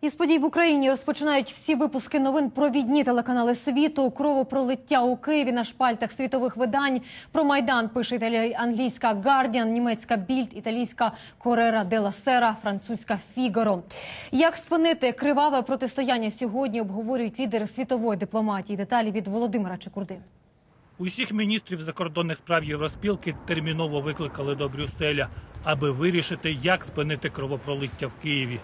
Із подій в Україні розпочинають всі випуски новин провідні телеканали світу. Кровопролиття у Києві на шпальтах світових видань. Про майдан пише англійська Guardian, німецька Більд, італійська Корера Дела Сера, французька Фігаро. Як спинити криваве протистояння сьогодні? Обговорюють лідери світової дипломатії. Деталі від Володимира Чекурди. Усіх міністрів закордонних справ Євроспілки терміново викликали до Брюсселя, аби вирішити, як спинити кровопролиття в Києві.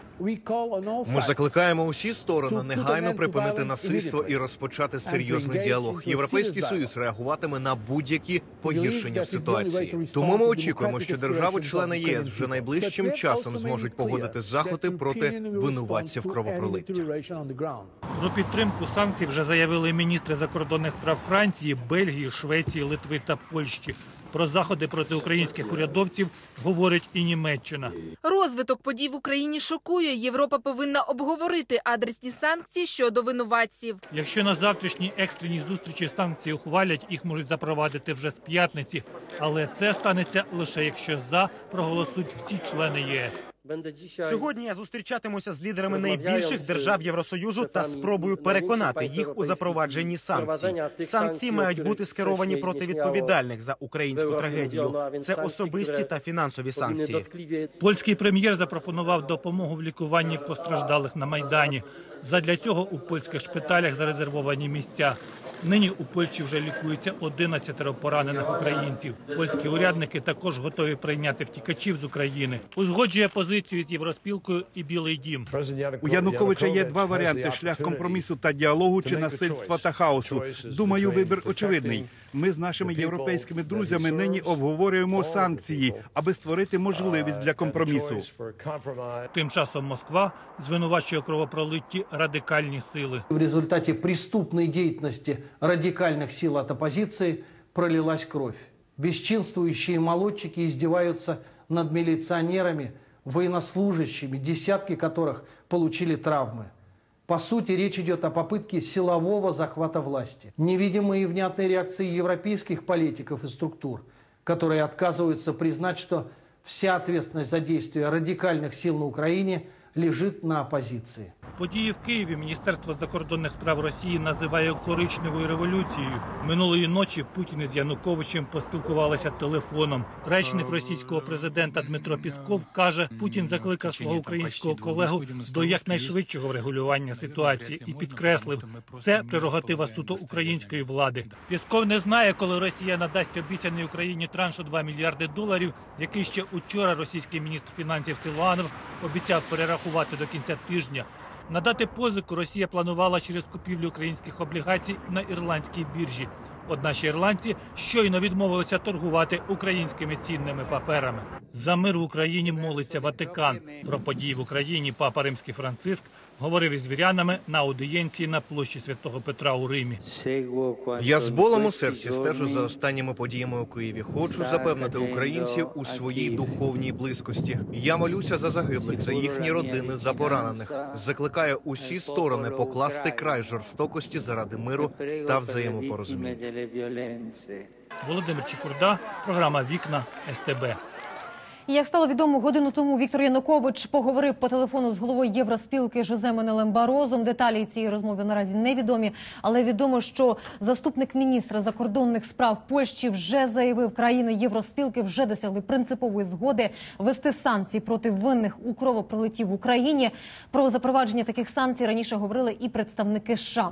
Ми закликаємо усі сторони негайно припинити насильство і розпочати серйозний діалог. Європейський союз реагуватиме на будь-які погіршення в ситуації. Тому ми очікуємо, що держави-члени ЄС вже найближчим часом зможуть погодити заходи проти винуватців кровопролиття. Про підтримку санкцій вже заявили міністри закордонних справ Франції, Бельгії, Швеції, Литви та Польщі. Про заходи проти українських урядовців говорить і Німеччина. Розвиток подій в Україні шокує. Європа повинна обговорити адресні санкції щодо винуватців. Якщо на завтрашній екстреній зустрічі санкції ухвалять, їх можуть запровадити вже з п'ятниці. Але це станеться лише якщо за проголосують всі члени ЄС. Сьогодні я зустрічатимуся з лідерами найбільших держав Євросоюзу та спробую переконати їх у запровадженні санкцій. Санкції мають бути скеровані проти відповідальних за українську трагедію. Це особисті та фінансові санкції. Польський прем'єр запропонував допомогу в лікуванні постраждалих на майдані. Задля цього у польських шпиталях зарезервовані місця. Нині у Польщі вже лікується 11 поранених українців. Польські урядники також готові прийняти втікачів з України. Узгоджує позицію з євроспілкою і Білий Дім. У Януковича є два варіанти: шлях компромісу та діалогу чи насильства та хаосу. Думаю, вибір очевидний. Ми з нашими європейськими друзями нині обговорюємо санкції, аби створити можливість для компромісу. Тим часом Москва звинувачує кровопролитті радикальні сили. В результате преступной деятельности радикальных сил от оппозиции пролилась кровь. Бесчинствующие молодчики издеваются над милиционерами, военнослужащими, десятки которых получили травмы. По сути, речь идет о попытке силового захвата власти. Невидимые и внятные реакции европейских политиков и структур, которые отказываются признать, что вся ответственность за действия радикальных сил на Украине лежит на оппозиции. Події в Києві Міністерство закордонних справ Росії називає коричневою революцією. Минулої ночі Путін із Януковичем поспілкувалися телефоном. Речник російського президента Дмитро Пісков каже, Путін закликав свого українського колегу до якнайшвидшого врегулювання ситуації і підкреслив, це прерогатива суто української влади. Пісков не знає, коли Росія надасть обіцяний Україні траншу 2 мільярди доларів, який ще учора російський міністр фінансів Силуанов обіцяв перерахувати до кінця тижня. Надати позику Росія планувала через купівлю українських облігацій на ірландській біржі. От наші ірландці щойно відмовилися торгувати українськими цінними паперами. За мир в Україні молиться Ватикан. Про події в Україні папа Римський Франциск говорив із вірянами на аудієнції на площі Святого Петра у Римі. Я з болем у серці стежу за останніми подіями у Києві. Хочу запевнити українців у своїй духовній близькості. Я молюся за загиблих, за їхні родини, за поранених. Закликаю усі сторони покласти край жорстокості заради миру та взаємопорозуміння. Володимир Чекурда, програма Вікна СТБ. Як стало відомо годину тому, Віктор Янукович поговорив по телефону з головою Євроспілки Жозе Менелем Барозом. Деталі цієї розмови наразі невідомі, але відомо, що заступник міністра закордонних справ Польщі вже заявив, країни Євроспілки вже досягли принципової згоди вести санкції проти винних у кровопролитті в Україні. Про запровадження таких санкцій раніше говорили і представники США.